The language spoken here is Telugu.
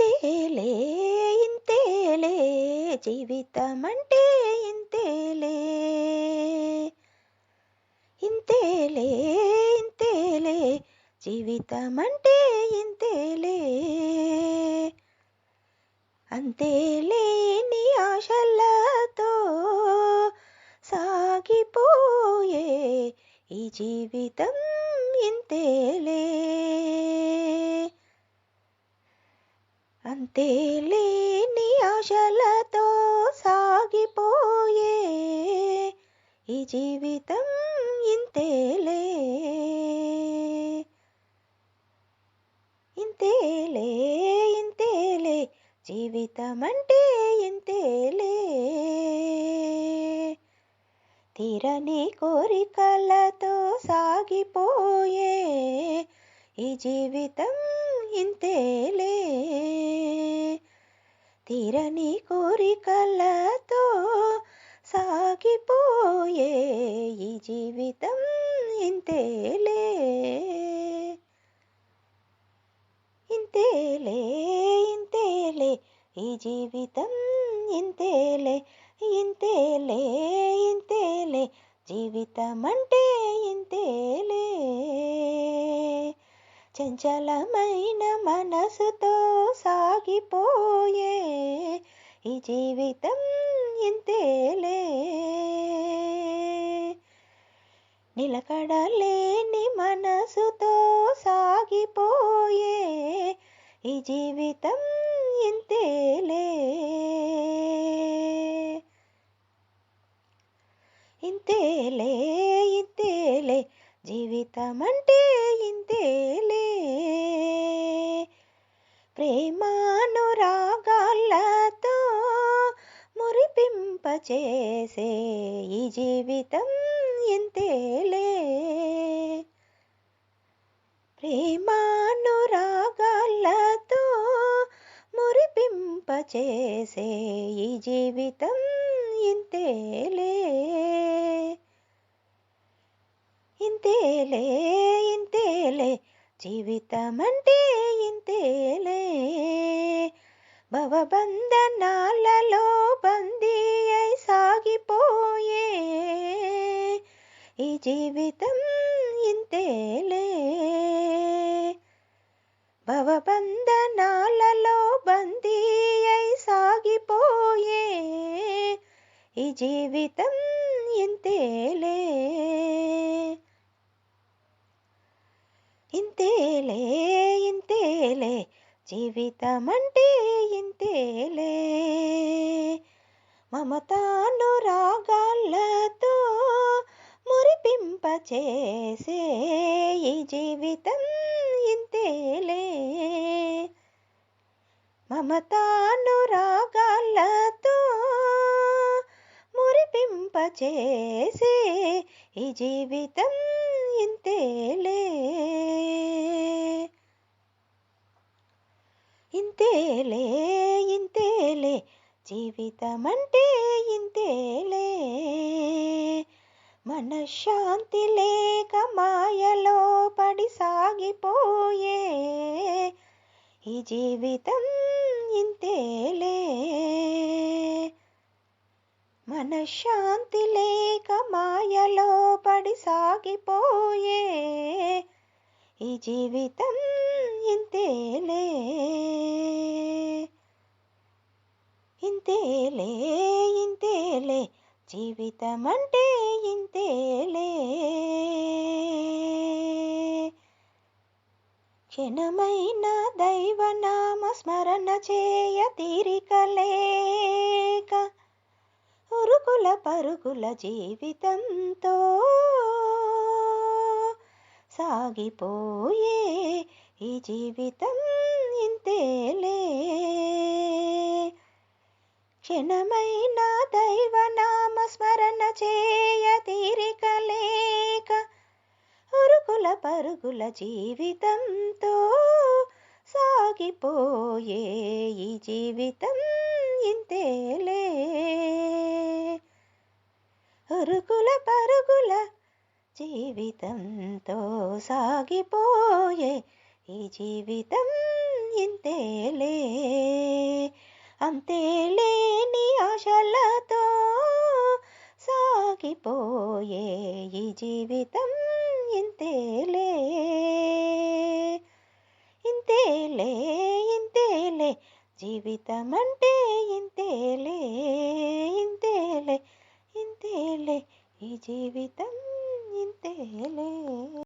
ఇంతేలే ఇంతేలే జీవితం అంటే ఇంతేలే. ఇంతేలే ఇంతేలే జీవితం అంటే ఇంతేలే అంతేలేని ఆశలతో సాగిపోయే ఈ జీవితం ఇంతేలే. అంతేలేని ఆశలతో సాగిపోయే ఈ జీవితం ఇంతేలే ఇంతేలే ఇంతేలే జీవితం అంటే ఇంతేలే తీరని కోరికలతో సాగిపోయే ఈ జీవితం తీరని కోరికలతో సాగిపోయే ఈ జీవితం ఇంతేలే ఇంతేలే ఇంతేలే ఈ జీవితం ఇంతేలే ఇంతేలే ఇంతేలే జీవితం అంటే ఇంతేలే చంచలమైన మనసుతో సాగిపోయే ఈ జీవితం ఇంతేలే. నిలకడలేని మనసుతో సాగిపోయే ఈ జీవితం ఇంతేలే. ఇంతేలే ఇంతేలే. జీవితం అంటే ఇంతేలే. ప్రేమానురాగాలతో మురిపింపచేసే ఈ జీవితం ఎంతేలే ప్రేమానురాగాలతో మురిపింపచేసే ఈ జీవితం ఇంతేలే ఇంతేలే ఇంతేలే జీవితం అంటే ఇంతేలే భవబంధనాలలో బందీ అయి సాగిపోయే ఈ జీవితం ఇంతేలే. భవబంధనాలలో బందీ అయి సాగిపోయే ఈ జీవితం ఇంతేలే. ఇంతేలే ఇంతేలే. జీవితం అంటే మమతానురాగాలతో మురిపింపచేసే ఈ జీవితం ఇంతేలే. మమతానురాగాలతో మురిపింపచేసే ఈ జీవితం ఇంతేలే. ఇంతేలే ఇంతేలే జీవితమంటే ఇంతేలే. మనశ్శాంతి లేక మాయలో పడి సాగిపోయే ఈ జీవితం ఇంతేలే. మనశ్శాంతి లేక మాయలో పడి సాగిపోయే ఈ జీవితం ఇంతేలే. ఇంతేలే ఇంతేలే జీవితం అంటే ఇంతేలే. క్షణమైన దైవనామ స్మరణ చేయ తీరికలేక ఉరుకుల పరుగుల జీవితంతో సాగిపోయే ఈ జీవితం ఇంతేలే. క్షణమైన దైవనామ స్మరణ చేయ తీరిక లేక ఉరుకుల పరుగుల జీవితంతో సాగిపోయే ఈ జీవితం ఇంతేలే ఉరుకుల పరుగుల జీవితంతో సాగిపోయే ఈ జీవితం ఇంతేలే అంతేలే నీ ఆశలతో సాగిపోయే ఈ జీవితం ఇంతేలే. ఇంతేలే ఇంతేలే జీవితం అంటే ఇంతేలే ఇంతేలే ఇంతేలే ఈ జీవితం ఇంతేలే.